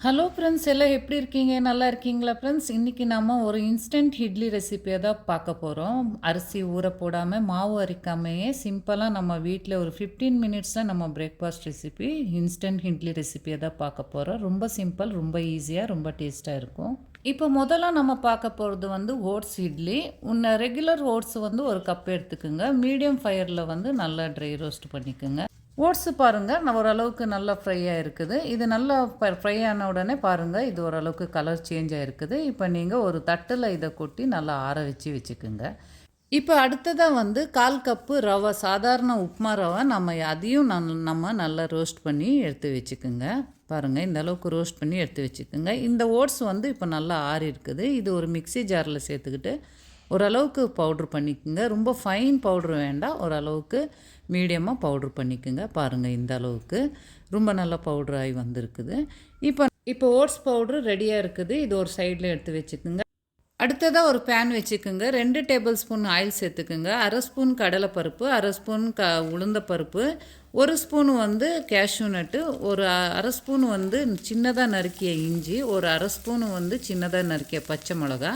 Hello friends எல்லாம் எப்படி இருக்கீங்க? நல்லா இருக்கீங்களா ஃப்ரெண்ட்ஸ் இன்றைக்கி நம்ம ஒரு இன்ஸ்டன்ட் இட்லி ரெசிபியை தான் பார்க்க போகிறோம் அரிசி ஊற போடாமல் மாவு அரைக்காமையே சிம்பிளாக நம்ம வீட்டில் ஒரு ஃபிஃப்டீன் மினிட்ஸில் நம்ம பிரேக்ஃபாஸ்ட் ரெசிபி இன்ஸ்டன்ட் இட்லி ரெசிபியை தான் பார்க்க போகிறோம் ரொம்ப சிம்பிள் ரொம்ப ஈஸியாக ரொம்ப டேஸ்ட்டாக இருக்கும். இப்போ முதல்ல நம்ம பார்க்க போகிறது வந்து ஓட்ஸ் இட்லி. உன்ன ரெகுலர் ஓட்ஸ் வந்து ஒரு கப் எடுத்துக்கோங்க. மீடியம் ஃபயரில் வந்து நல்லா ட்ரை ரோஸ்ட் பண்ணிக்கோங்க. ஓட்ஸு பாருங்கள் நான் ஓரளவுக்கு நல்லா ஃப்ரையாக இருக்குது. இது நல்லா ஃப்ரை ஆன உடனே பாருங்கள் இது ஓரளவுக்கு கலர் சேஞ்ச் ஆகிருக்குது இப்போ நீங்கள் ஒரு தட்டில் இதை கொட்டி நல்லா ஆற வச்சு வச்சுக்கோங்க. இப்போ அடுத்ததாக வந்து கால் கப்பு ரவை சாதாரண உப்புமா ரவை நம்ம அதையும் நல் நம்ம நல்லா ரோஸ்ட் பண்ணி எடுத்து வச்சுக்கோங்க. பாருங்கள் இந்த அளவுக்கு ரோஸ்ட் பண்ணி எடுத்து வச்சுக்கோங்க. இந்த ஓட்ஸ் வந்து இப்போ நல்லா ஆறி இருக்குது இது ஒரு மிக்சி ஜாரில் சேர்த்துக்கிட்டு ஓரளவுக்கு பவுட்ரு பண்ணிக்கோங்க. ரொம்ப ஃபைன் பவுட்ரு வேண்டாம். ஓரளவுக்கு மீடியமாக பவுட்ரு பண்ணிக்கோங்க. பாருங்கள் இந்த அளவுக்கு. ரொம்ப நல்லா பவுட்ரு ஆகி வந்திருக்குது. இப்போ இப்போ ஓட்ஸ் பவுட்ரு ரெடியாக இருக்குது. இது ஒரு சைடில் எடுத்து வச்சுக்கோங்க. அடுத்ததாக ஒரு பேன் வச்சுக்கோங்க. ரெண்டு டேபிள் ஸ்பூன் ஆயில் சேர்த்துக்குங்க. அரை ஸ்பூன் கடலைப்பருப்பு அரை ஸ்பூன் க உளுந்தப்பருப்பு ஒரு ஸ்பூன் வந்து கேஷ்யூ நட்டு ஒரு அரை ஸ்பூன் வந்து சின்னதாக நறுக்கிய இஞ்சி ஒரு அரை ஸ்பூன் வந்து சின்னதாக நறுக்கிய பச்சை மிளகா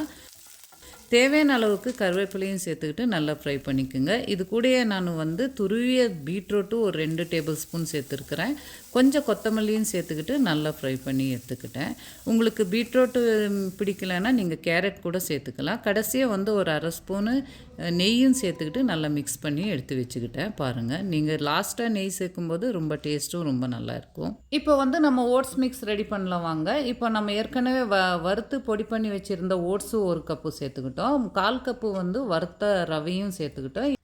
தேவையான அளவுக்கு கருவேப்பிலையும் சேர்த்துக்கிட்டு நல்லா ஃப்ரை பண்ணிக்கோங்க. இது கூடயே நான் வந்து துருவிய பீட்ரூட்டும் ஒரு ரெண்டு டேபிள் ஸ்பூன் சேர்த்துருக்குறேன். கொஞ்சம் கொத்தமல்லியும் சேர்த்துக்கிட்டு நல்லா ஃப்ரை பண்ணி எடுத்துக்கிட்டேன். உங்களுக்கு பீட்ரூட்டு பிடிக்கலைன்னா நீங்கள் கேரட் கூட சேர்த்துக்கலாம். கடைசியாக வந்து ஒரு அரை ஸ்பூனு நெய்யும் சேர்த்துக்கிட்டு நல்லா மிக்ஸ் பண்ணி எடுத்து வச்சுக்கிட்டேன். பாருங்கள் நீங்கள் லாஸ்ட்டாக நெய் சேர்க்கும்போது ரொம்ப டேஸ்ட்டும் ரொம்ப நல்லா இருக்கும். இப்போ வந்து நம்ம ஓட்ஸ் மிக்ஸ் ரெடி பண்ணலாம் வாங்க. இப்போ நம்ம ஏற்கனவே வ வறுத்து பொடி பண்ணி வச்சுருந்த ஓட்ஸும் ஒரு கப்பு சேர்த்துக்கிட்டோம். கால் கப்பு வந்து வறுத்த ரவையும் சேர்த்துக்கிட்டோம்.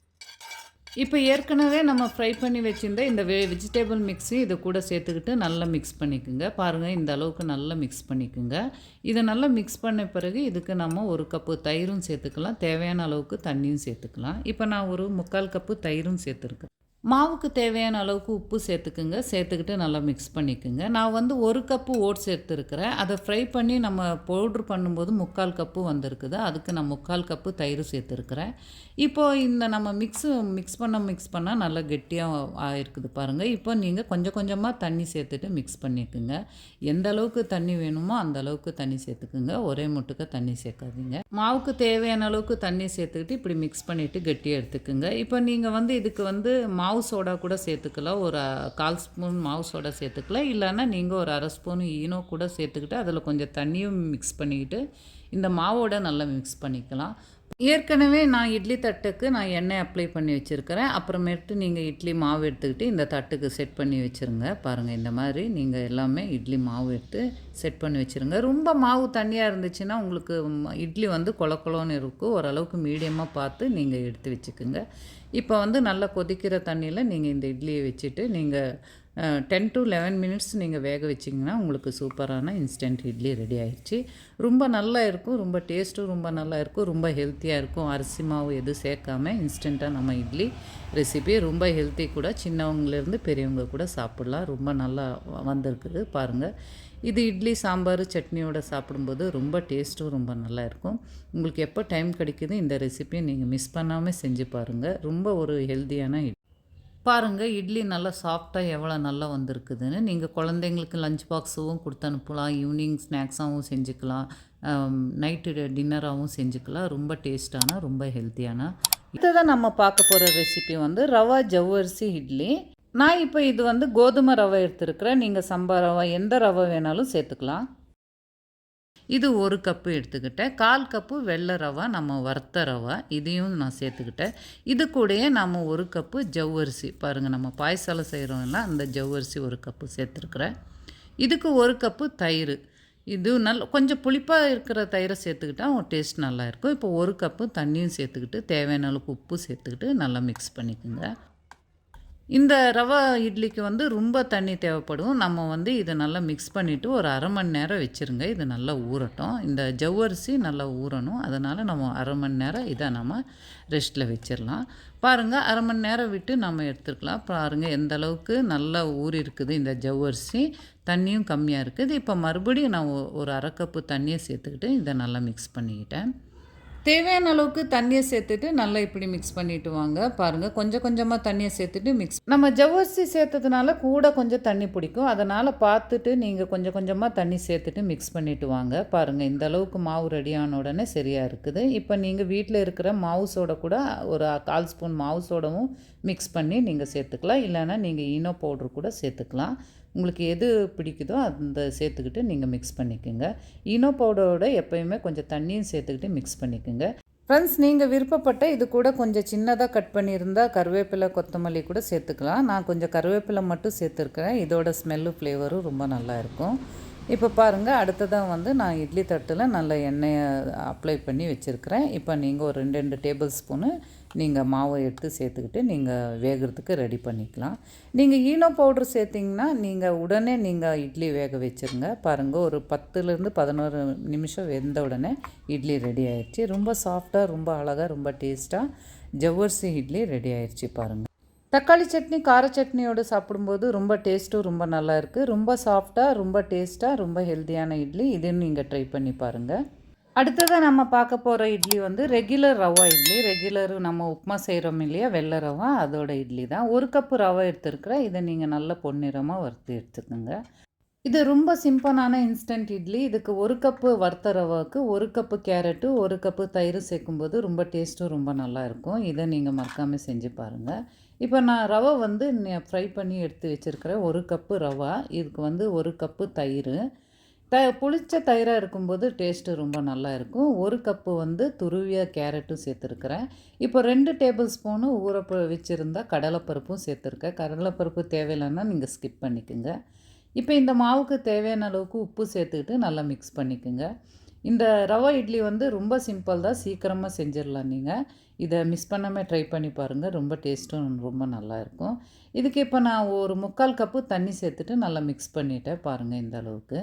இப்போ ஏற்கனவே நம்ம ஃப்ரை பண்ணி வச்சுருந்த இந்த வெ வெஜிடேபிள் மிக்ஸையும் இதை கூட சேர்த்துக்கிட்டு நல்லா மிக்ஸ் பண்ணிக்கோங்க. பாருங்கள் இந்த அளவுக்கு நல்லா மிக்ஸ் பண்ணிக்கோங்க. இதை நல்லா மிக்ஸ் பண்ண பிறகு இதுக்கு நம்ம ஒரு கப்பு தயிரும் சேர்த்துக்கலாம். தேவையான அளவுக்கு தண்ணியும் சேர்த்துக்கலாம். இப்போ நான் ஒரு முக்கால் கப்பு தயிரும் சேர்த்துருக்கேன். மாவுக்கு தேவையான அளவுக்கு உப்பு சேர்த்துக்குங்க. சேர்த்துக்கிட்டு நல்லா மிக்ஸ் பண்ணிக்கோங்க. நான் வந்து ஒரு கப்பு ஓட்ஸ் எடுத்துருக்கிறேன். அதை ஃப்ரை பண்ணி நம்ம பவுட்ரு பண்ணும்போது முக்கால் கப்பு வந்திருக்குது. அதுக்கு நான் முக்கால் கப்பு தயிர் சேர்த்துருக்குறேன். இப்போது இந்த நம்ம மிக்ஸு மிக்ஸ் பண்ண மிக்ஸ் பண்ணால் நல்லா கெட்டியாக ஆகிருக்குது பாருங்கள் இப்போ நீங்கள் கொஞ்சம் கொஞ்சமாக தண்ணி சேர்த்துட்டு மிக்ஸ் பண்ணிக்கோங்க. எந்த அளவுக்கு தண்ணி வேணுமோ அந்த அளவுக்கு தண்ணி சேர்த்துக்குங்க. ஒரே முட்டுக்க தண்ணி சேர்க்காதீங்க. மாவுக்கு தேவையான அளவுக்கு தண்ணி சேர்த்துக்கிட்டு இப்படி மிக்ஸ் பண்ணிவிட்டு கெட்டியாக எடுத்துக்குங்க. இப்போ நீங்கள் வந்து இதுக்கு வந்து மா மாவு சோடா கூட சேர்த்துக்கலாம் ஒரு கால் ஸ்பூன் மாவு சோடா சேர்த்துக்கலாம் இல்லைன்னா நீங்கள் ஒரு அரை ஸ்பூன் ஈனோ கூட சேர்த்துக்கிட்டு அதில் கொஞ்சம் தண்ணியும் மிக்ஸ் பண்ணிக்கிட்டு இந்த மாவோட நல்லா மிக்ஸ் பண்ணிக்கலாம். ஏற்கனவே நான் இட்லி தட்டுக்கு நான் எண்ணெய் அப்ளை பண்ணி வச்சுருக்கிறேன். அப்புறமேட்டு நீங்கள் இட்லி மாவு எடுத்துக்கிட்டு இந்த தட்டுக்கு செட் பண்ணி வச்சுருங்க. பாருங்கள் இந்த மாதிரி நீங்கள் எல்லாமே இட்லி மாவு எடுத்து செட் பண்ணி வச்சுருங்க. ரொம்ப மாவு தண்ணியாக இருந்துச்சுன்னா உங்களுக்கு இட்லி வந்து கொல இருக்கும். ஓரளவுக்கு மீடியமாக பார்த்து நீங்கள் எடுத்து வச்சுக்கோங்க. இப்போ வந்து நல்லா கொதிக்கிற தண்ணியில் நீங்கள் இந்த இட்லியை வச்சுட்டு நீங்கள் டென் டு லெவன் மினிட்ஸ் நீங்கள் வேக வச்சிங்கன்னா உங்களுக்கு சூப்பரான இன்ஸ்டன்ட் இட்லி ரெடி ஆயிடுச்சு ரொம்ப நல்லா இருக்கும் ரொம்ப டேஸ்ட்டும் ரொம்ப நல்லா இருக்கும் ரொம்ப ஹெல்த்தியாக இருக்கும். அரிசி மாவு எதுவும் சேர்க்காம இன்ஸ்டண்ட்டாக நம்ம இட்லி ரெசிபி ரொம்ப ஹெல்த்தி கூட சின்னவங்கலேருந்து பெரியவங்க கூட சாப்பிட்லாம். ரொம்ப நல்லா வந்திருக்குது. பாருங்கள் இது இட்லி சாம்பார் சட்னியோட சாப்பிடும்போது ரொம்ப டேஸ்ட்டும் ரொம்ப நல்லா இருக்கும். உங்களுக்கு எப்போ டைம் கிடைக்குது இந்த ரெசிபியை நீங்கள் மிஸ் பண்ணாமல் செஞ்சு பாருங்கள் ரொம்ப ஒரு ஹெல்த்தியான பாருங்கள் இட்லி நல்லா சாஃப்டாக எவ்வளோ நல்லா வந்திருக்குதுன்னு. நீங்கள் குழந்தைங்களுக்கு லஞ்ச் பாக்ஸும் கொடுத்து அனுப்பலாம். ஈவினிங் ஸ்நாக்ஸாகவும் செஞ்சுக்கலாம். நைட்டு டின்னராகவும் செஞ்சுக்கலாம். ரொம்ப டேஸ்டான ரொம்ப ஹெல்த்தியான இதுதான் நம்ம பார்க்க போகிற ரெசிபி வந்து ரவா ஜவ்வரிசி இட்லி. நான் இப்போ இது வந்து கோதுமை ரவை எடுத்துருக்குறேன். நீங்கள் சம்பா ரவை எந்த ரவை வேணாலும் சேர்த்துக்கலாம். இது ஒரு கப்பு எடுத்துக்கிட்டேன். கால் கப்பு வெள்ளை ரவை நம்ம வறுத்த ரவை இதையும் நான் சேர்த்துக்கிட்டேன். இது கூடயே நம்ம ஒரு கப்பு ஜவ்வரிசி. பாருங்கள் நம்ம பாயசாலம் செய்கிறோம்ல அந்த ஜவ்வரிசி ஒரு கப்பு சேர்த்துருக்குறேன். இதுக்கு ஒரு கப்பு தயிர். இது நல்ல கொஞ்சம் புளிப்பாக இருக்கிற தயிரை சேர்த்துக்கிட்டால் டேஸ்ட் நல்லாயிருக்கும் இப்போ ஒரு கப்பு தண்ணியும் சேர்த்துக்கிட்டு தேவையான அளவுக்கு உப்பு சேர்த்துக்கிட்டு நல்லா மிக்ஸ் பண்ணிக்கோங்க. இந்த ரவா இட்லிக்கு வந்து ரொம்ப தண்ணி தேவைப்படும். நம்ம வந்து இதை நல்லா மிக்ஸ் பண்ணிவிட்டு ஒரு அரை மணி நேரம் வச்சுருங்க. இது நல்லா ஊறட்டும். இந்த ஜவ்வரிசி நல்லா ஊறணும். அதனால் நம்ம அரை மணி நேரம் இதை நம்ம ரெஸ்ட்டில் வச்சிடலாம் பாருங்கள் அரை மணி நேரம் விட்டு நம்ம எடுத்துக்கலாம் பாருங்கள் எந்த அளவுக்கு நல்லா ஊறி இருக்குது இந்த ஜவ்வரிசி. தண்ணியும் கம்மியாக இருக்குது. இப்போ மறுபடியும் நான் ஒரு அரை கப்பு தண்ணியை சேர்த்துக்கிட்டு இதை நல்லா மிக்ஸ் பண்ணிக்கிட்டேன். தேவையான அளவுக்கு தண்ணியை சேர்த்துட்டு நல்லா இப்படி மிக்ஸ் பண்ணிட்டு வாங்க. பாருங்கள் கொஞ்சம் கொஞ்சமாக தண்ணியை சேர்த்துட்டு மிக்ஸ் நம்ம ஜவ்வரிசி சேர்த்ததுனால கூட கொஞ்சம் தண்ணி பிடிக்கும். அதனால் பார்த்துட்டு நீங்கள் கொஞ்சம் கொஞ்சமாக தண்ணி சேர்த்துட்டு மிக்ஸ் பண்ணிட்டு வாங்க. பாருங்கள் இந்த அளவுக்கு மாவு ரெடியான உடனே சரியாக இருக்குது. இப்போ நீங்கள் வீட்டில் இருக்கிற மாவு சோடா கூட ஒரு கால் ஸ்பூன் மாவு சோடவும் மிக்ஸ் பண்ணி நீங்கள் சேர்த்துக்கலாம். இல்லைன்னா நீங்கள் ஈனோ பவுட்ரு கூட சேர்த்துக்கலாம். உங்களுக்கு எது பிடிக்குதோ அந்த சேர்த்துக்கிட்டு நீங்கள் மிக்ஸ் பண்ணிக்கோங்க. ஈனோ பவுடரோட எப்போயுமே கொஞ்சம் தண்ணியும் சேர்த்துக்கிட்டு மிக்ஸ் பண்ணிக்கோங்க. ஃப்ரெண்ட்ஸ் நீங்கள் விருப்பப்பட்ட இது கூட கொஞ்சம் சின்னதாக கட் பண்ணியிருந்தால் கருவேப்பிலை கொத்தமல்லி கூட சேர்த்துக்கலாம். நான் கொஞ்சம் கருவேப்பிலை மட்டும் சேர்த்துருக்கிறேன். இதோட ஸ்மெல்லு ஃப்ளேவரும் ரொம்ப நல்லா இருக்கும். இப்போ பாருங்கள் அடுத்ததாக வந்து நான் இட்லி தட்டில் நல்ல எண்ணெயை அப்ளை பண்ணி வச்சுருக்கிறேன். இப்போ நீங்கள் ஒரு ரெண்டு ரெண்டு டேபிள் ஸ்பூனு நீங்கள் மாவை எடுத்து சேர்த்துக்கிட்டு நீங்கள் வேகிறதுக்கு ரெடி பண்ணிக்கலாம். நீங்கள் ஈனோ பவுட்ரு சேர்த்திங்கன்னா நீங்கள் உடனே நீங்கள் இட்லி வேக வச்சுருங்க. பாருங்கள் ஒரு பத்துலேருந்து பதினோரு நிமிஷம் வெந்த உடனே இட்லி ரெடி ஆயிடுச்சு ரொம்ப சாஃப்டாக ரொம்ப அழகாக ரொம்ப டேஸ்ட்டாக ஜவ்வரிசி இட்லி ரெடி ஆயிடுச்சு பாருங்கள் தக்காளி சட்னி கார சட்னியோடு சாப்பிடும்போது ரொம்ப டேஸ்ட்டும் ரொம்ப நல்லா இருக்குது ரொம்ப சாஃப்டாக ரொம்ப டேஸ்ட்டாக ரொம்ப ஹெல்த்தியான இட்லி. இதுன்னு நீங்கள் ட்ரை பண்ணி பாருங்கள் அடுத்ததாக நம்ம பார்க்க போகிற இட்லி வந்து ரெகுலர் ரவா இட்லி. ரெகுலர் நம்ம உப்புமா செய்கிறோம் இல்லையா? வெள்ளை ரவா. அதோட இட்லி தான். ஒரு கப்பு ரவை எடுத்துருக்குறேன் இதை நீங்கள் நல்ல பொன்னிறமாக வறுத்து எடுத்துக்கோங்க. இது ரொம்ப சிம்பிளான இன்ஸ்டன்ட் இட்லி. இதுக்கு ஒரு கப்பு வறுத்த ரவாவுக்கு ஒரு கப்பு கேரட்டு ஒரு கப்பு தயிர் சேர்க்கும்போது ரொம்ப டேஸ்ட்டும் ரொம்ப நல்லா இருக்கும். இதை நீங்கள் மறக்காமல் செஞ்சு பாருங்கள் இப்போ நான் ரவை வந்து ஃப்ரை பண்ணி எடுத்து வச்சுருக்கிறேன். ஒரு கப்பு ரவா இதுக்கு வந்து ஒரு கப்பு தயிர். த புளிச்ச தயிராக இருக்கும்போது டேஸ்ட்டு ரொம்ப நல்லா இருக்கும். ஒரு கப்பு வந்து துருவிய கேரட்டும் சேர்த்துருக்குறேன். இப்போ ரெண்டு டேபிள் ஸ்பூனு ஊறப்ப வச்சுருந்தா கடலைப்பருப்பும் சேர்த்துருக்கேன். கடலைப்பருப்பு தேவையில்லைன்னா நீங்கள் ஸ்கிப் பண்ணிக்கோங்க. இப்போ இந்த மாவுக்கு தேவையான அளவுக்கு உப்பு சேர்த்துக்கிட்டு நல்லா மிக்ஸ் பண்ணிக்கோங்க. இந்த ரவா இட்லி வந்து ரொம்ப சிம்பிள் தான் சீக்கிரமாக செஞ்சிடலாம் நீங்கள் இதை மிஸ் பண்ணாமல் ட்ரை பண்ணி பாருங்கள் ரொம்ப டேஸ்ட்டும் ரொம்ப நல்லாயிருக்கும் இதுக்கு இப்போ நான் ஒரு முக்கால் கப்பு தண்ணி சேர்த்துட்டு நல்லா மிக்ஸ் பண்ணிவிட்டேன் பாருங்கள் இந்த அளவுக்கு.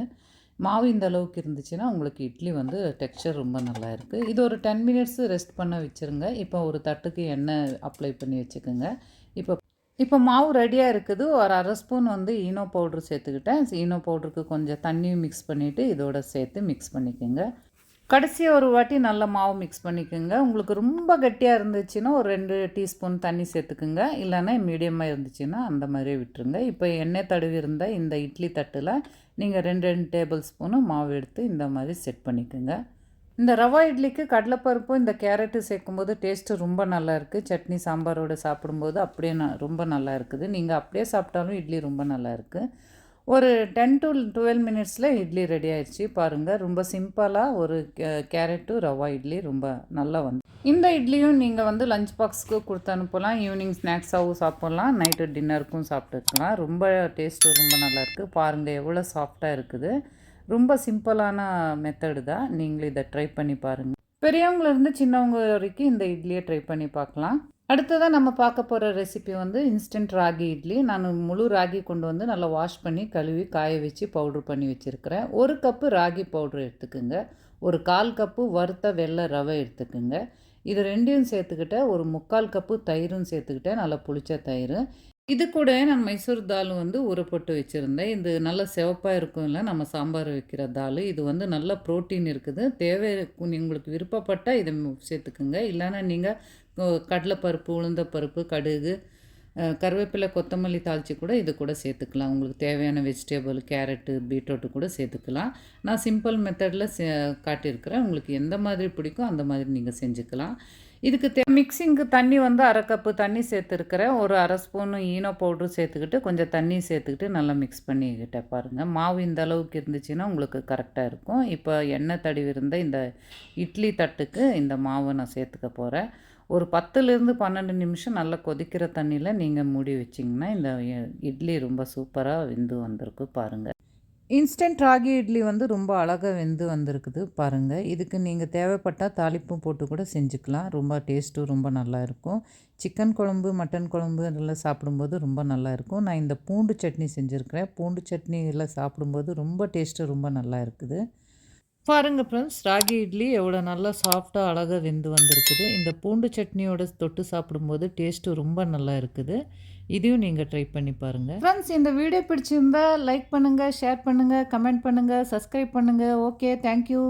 மாவு இந்த அளவுக்கு இருந்துச்சுன்னா உங்களுக்கு இட்லி வந்து டெக்ஸ்சர் ரொம்ப நல்லா இருக்குது இது ஒரு டென் மினிட்ஸ் ரெஸ்ட் பண்ண வச்சுருங்க. இப்போ ஒரு தட்டுக்கு எண்ணெய் அப்ளை பண்ணி வச்சுக்கோங்க. இப்போ இப்போ மாவு ரெடியாக இருக்குது. ஒரு அரை ஸ்பூன் வந்து ஈனோ பவுட்ரு சேர்த்துக்கிட்டேன். ஈனோ பவுட்ருக்கு கொஞ்சம் தண்ணியும் மிக்ஸ் பண்ணிவிட்டு இதோட சேர்த்து மிக்ஸ் பண்ணிக்கோங்க. கடைசியாக ஒரு வாட்டி நல்ல மாவு மிக்ஸ் பண்ணிக்கோங்க. உங்களுக்கு ரொம்ப கட்டியாக இருந்துச்சுன்னா ஒரு ரெண்டு டீஸ்பூன் தண்ணி சேர்த்துக்குங்க. இல்லைன்னா மீடியமாக இருந்துச்சுன்னா அந்த மாதிரியே விட்டுருங்க. இப்போ எண்ணெய் தடவி இருந்தால் இந்த இட்லி தட்டில் நீங்கள் ரெண்டு ரெண்டு டேபிள் ஸ்பூனு மாவு எடுத்து இந்த மாதிரி செட் பண்ணிக்கோங்க. இந்த ரவா இட்லிக்கு கடலைப்பருப்பும் இந்த கேரட்டு சேர்க்கும்போது டேஸ்ட்டு ரொம்ப நல்லா இருக்குது சட்னி சாம்பாரோடு சாப்பிடும்போது அப்படியே ந ரொம்ப நல்லா இருக்குது. நீங்கள் அப்படியே சாப்பிட்டாலும் இட்லி ரொம்ப நல்லா இருக்குது ஒரு டென் டு டுவெல் மினிட்ஸில் இட்லி ரெடி ஆயிடுச்சு பாருங்கள் ரொம்ப சிம்பிளாக ஒரு கேரட்டு ரவா இட்லி ரொம்ப நல்லா வந்து. இந்த இட்லியும் நீங்கள் வந்து லஞ்ச் பாக்ஸுக்கு கொடுத்து அனுப்பலாம். ஈவினிங் ஸ்நாக்ஸாகவும் சாப்பிட்லாம். நைட்டு டின்னருக்கும் சாப்பிட்டுக்கலாம் ரொம்ப டேஸ்ட்டு ரொம்ப நல்லாயிருக்கு பாருங்கள் எவ்வளோ சாஃப்டாக இருக்குது. ரொம்ப சிம்பிளான மெத்தடு தான். நீங்களும் இதை ட்ரை பண்ணி பாருங்கள் பெரியவங்கலேருந்து சின்னவங்க வரைக்கும் இந்த இட்லியை ட்ரை பண்ணி பார்க்கலாம். அடுத்ததாக நம்ம பார்க்க போகிற ரெசிபி வந்து இன்ஸ்டன்ட் ராகி இட்லி. நான் முழு ராகி கொண்டு வந்து நல்லா வாஷ் பண்ணி கழுவி காய வச்சு பவுட்ரு பண்ணி வச்சுருக்கிறேன். ஒரு கப்பு ராகி பவுட்ரு எடுத்துக்கோங்க. ஒரு கால் கப்பு வறுத்த வெள்ளை ரவை எடுத்துக்கோங்க. இது ரெண்டையும் சேர்த்துக்கிட்ட ஒரு முக்கால் கப்பு தயிரும் சேர்த்துக்கிட்டேன் நல்லா புளிச்ச தயிர் இது கூட நான் மைசூர் தால் வந்து ஊறப்பட்டு வச்சுருந்தேன். இது நல்ல சிவப்பாக இருக்கும் இல்லை நம்ம சாம்பார் வைக்கிற தால் இது வந்து நல்ல ப்ரோட்டீன் இருக்குது. தேவை உங்களுக்கு விருப்பப்பட்டால் இதை சேர்த்துக்குங்க. இல்லைன்னா நீங்கள் கடலைப்பருப்பு உளுந்தப்பருப்பு கடுகு கருவேப்பிலை கொத்தமல்லி தாளித்து கூட இது கூட சேர்த்துக்கலாம். உங்களுக்கு தேவையான வெஜிடேபிள் கேரட்டு பீட்ரூட்டு கூட சேர்த்துக்கலாம். நான் சிம்பிள் மெத்தடில் சே காட்டியிருக்கிறேன். உங்களுக்கு எந்த மாதிரி பிடிக்கும் அந்த மாதிரி நீங்கள் செஞ்சுக்கலாம். இதுக்கு தே மிக்சிங்க்கு தண்ணி வந்து அரை கப்பு தண்ணி சேர்த்துருக்கிறேன். ஒரு அரை ஸ்பூனு ஈனோ பவுட்ரு சேர்த்துக்கிட்டு கொஞ்சம் தண்ணி சேர்த்துக்கிட்டு நல்லா மிக்ஸ் பண்ணிக்கிட்டேன் பாருங்கள் மாவு இந்த அளவுக்கு இருந்துச்சுன்னா உங்களுக்கு கரெக்டாக இருக்கும். இப்போ எண்ணெய் தடவி இருந்த இந்த இட்லி தட்டுக்கு இந்த மாவை நான் சேர்த்துக்க போகிறேன் ஒரு பத்துலேருந்து பன்னெண்டு நிமிஷம் நல்லா கொதிக்கிற தண்ணியில் நீங்கள் மூடி வச்சிங்கன்னா இந்த இட்லி ரொம்ப சூப்பராக வெந்து வந்திருக்கு பாருங்கள் இன்ஸ்டன்ட் ராகி இட்லி வந்து ரொம்ப அழகாக வெந்து வந்திருக்குது பாருங்கள் இதுக்கு நீங்கள் தேவைப்பட்டால் தாளிப்பும் போட்டு கூட செஞ்சுக்கலாம். ரொம்ப டேஸ்ட்டும் ரொம்ப நல்லா இருக்கும். சிக்கன் குழம்பு மட்டன் குழம்பு இதெல்லாம் சாப்பிடும்போது ரொம்ப நல்லா இருக்கும். நான் இந்த பூண்டு சட்னி செஞ்சுருக்கிறேன். பூண்டு சட்னி எல்லாம் சாப்பிடும்போது ரொம்ப டேஸ்ட்டு ரொம்ப நல்லா இருக்குது. பாருங்கள் ஃப்ரெண்ட்ஸ் ராகி இட்லி எவ்வளோ நல்லா சாஃப்டாக அழகாக வெந்து வந்திருக்குது. இந்த பூண்டு சட்னியோட தொட்டு சாப்பிடும்போது டேஸ்ட்டு ரொம்ப நல்லா இருக்குது. இதையும் நீங்கள் ட்ரை பண்ணி பாருங்கள் ஃப்ரெண்ட்ஸ் இந்த வீடியோ பிடிச்சிருந்தா லைக் பண்ணுங்கள் ஷேர் பண்ணுங்கள் கமெண்ட் பண்ணுங்கள் சப்ஸ்கிரைப் பண்ணுங்கள் ஓகே தேங்க்யூ